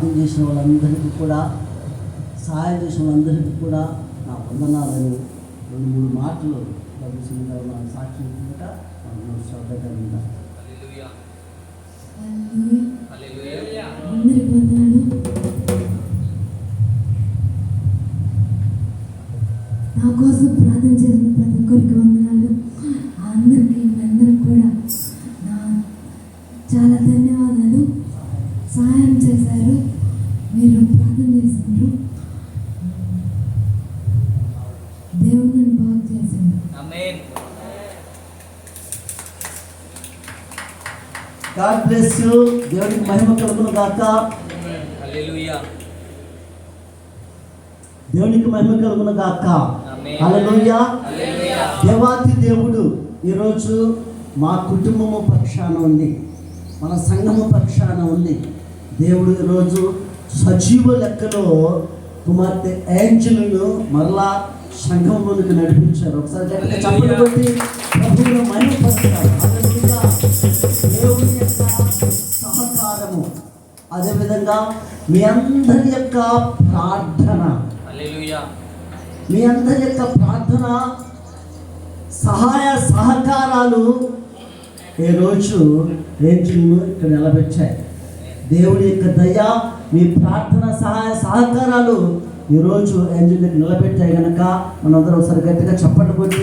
ప్రార్థన చేసిన వాళ్ళందరికీ కూడా సహాయం చేసిన వాళ్ళందరికీ కూడా నా వందనాలని రెండు మూడు మాటలు ప్రభు సింగారు నాకు సాక్షి శ్రద్ధగా విందాం హల్లెలూయా. అందరికి వందనాలు. నా కోసం ప్రార్థన చేసిన ప్రతి ఒక్కరికి వందనాలు. అందరికీ అందరికి కూడా నా చాలా ధన్యవాదాలు. సహాయం చేశారు. మీరు ప్రార్థన చేసిండ్రు దేవుడు నన్ను బాగు గాడ్ బ్లెస్ యూ దేవునికి మహిమ కలుగును గాక. హల్లెలూయా దేవునికి మహిమ కలుగును గాక. ఆమేన్. హల్లెలూయా హల్లెలూయా దేవాతి దేవుడు ఈరోజు మా కుటుంబము పక్షాన ఉంది. మన సంఘము పక్షాన ఉంది. దేవుడు ఈరోజు సజీవ లెక్కలో కుమార్తె ఏంజలను మరలా సంఘంలోనికి నడిపించారు ఒకసారి గట్టిగా చప్పట్లు కొట్టి ప్రభువును మహిమపరుస్తారు. హల్లెలూయా. దేవుని యొక్క సహకారము అదేవిధంగా మీ అందరి యొక్క ప్రార్థన మీ అందరి యొక్క ప్రార్థన సహాయ సహకారాలు ఈ రోజు రేంజింగ్ ఇక్కడ నిలబెట్టాయి దేవుడి యొక్క దయ మీ ప్రార్థన సహాయ సహకారాలు ఈరోజు ఏంజిల్ నిలబెట్టాయి కనుక మనందరం ఒకసారి గట్టిగా చప్పట్లు కొట్టి